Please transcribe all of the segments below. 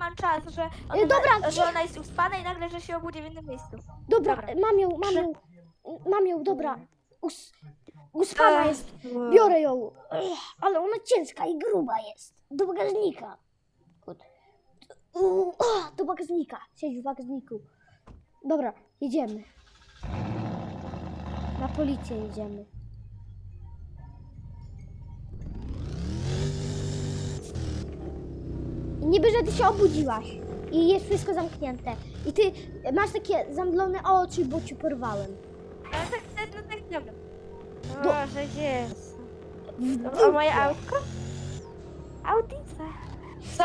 mam czas, że ona, Y, dobra, że ona jest uspana i nagle, że się obudzi w innym miejscu. Dobra, Dobra. mam ją, mam ją. Mam ją, dobra. Us, uspana jest. Biorę ją. Ech, ale ona ciężka i gruba jest. Do bagażnika. Kut. U, o, Do bagażnika. Siedź w bagażniku. Dobra, jedziemy. Na policję jedziemy. Niby, że ty się obudziłaś. I jest wszystko zamknięte. I ty masz takie zamglone oczy, bo ci porwałem. Ale tak, tak, no tak, dobra. Do- Boże, gdzie jest? W To o moje dupie. autko? Audice. Co?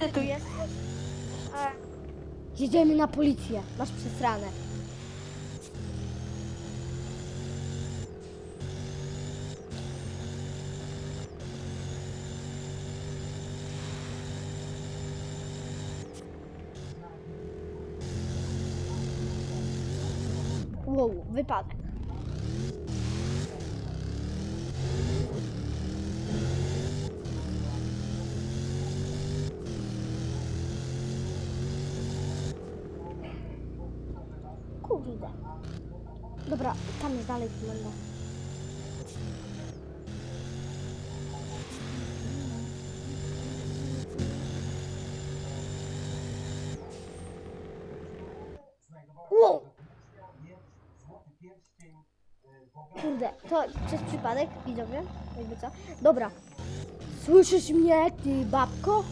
Ty tu jesteś? A, Jedziemy na policję. Masz przesrane. Wow, wypadek. Kurde. Dobra, tam jest dalej komenda. Kurde, to przez przypadek, widzowie, jakby co? Dobra. Słyszysz mnie, ty babko?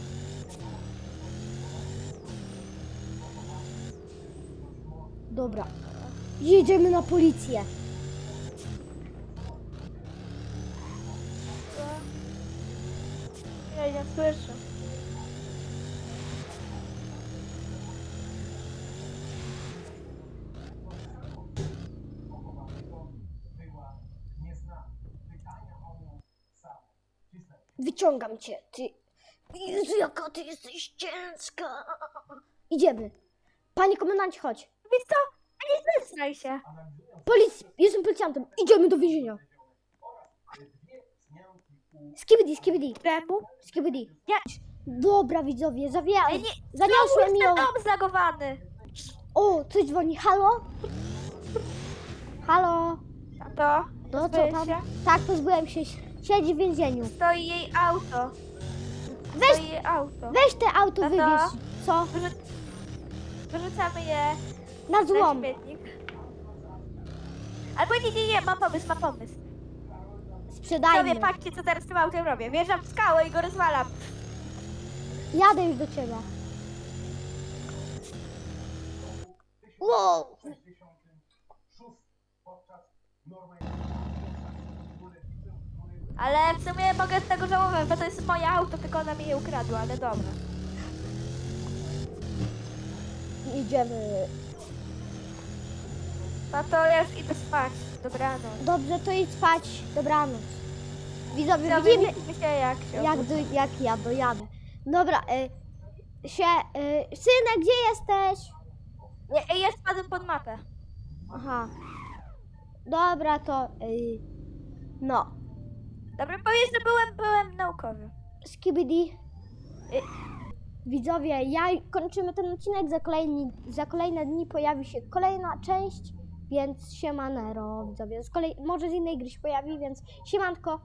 Dobra. Jedziemy na policję. ja nie słyszę. Wyciągam cię, ty. Jezu, jaka ty jesteś ciężka. Idziemy. Panie komendancie, chodź. Wiesz co? Nie zesraj się. Polic... Jestem policjantem. Idziemy do więzienia. Skibidi, skibidi, Czemu? skibidi. Nie. Dobra, widzowie, zawia... Ej, nie. zaniosłem ją. jest ten dom zlagowany. O, coś dzwoni. Halo? Halo? A to? No co Pozbyłeś tam? się? Tak, pozbyłem się. Siedzi w więzieniu. Stoi jej auto. Weź- Stoi jej auto. Weź te auto Tato? wywieź. Co? Wyrzu- Wyrzucamy je Na na złom. śmietnik. Albo nie, nie, nie, mam pomysł, mam pomysł. Sprzedajmy. Sobie patrzcie, co teraz z tym autem robię. Wjeżdżam w skałę i go rozwalam. Jadę już do ciebie. Wow! Ale w sumie mogę z tego żałować, bo to jest moje auto, tylko ona mi je ukradła, ale dobra. Idziemy. No to ja już idę spać. Dobranoc. Dobrze, to idź spać. Dobranoc. Widzowie, widzimy, się jak się jak, do, jak ja dojadę. Dobra, y, się, y, synek, gdzie jesteś? Nie, ej, ja spadłem pod mapę. Aha. Dobra, to, y, no. Dobra, powiedz, że byłem, byłem naukowy. Skibidi. Y, Widzowie, ja kończymy ten odcinek, za, kolejni, za kolejne dni pojawi się kolejna część, więc siemanero, widzowie. Z kolei, może z innej gry się pojawi, więc siemanko.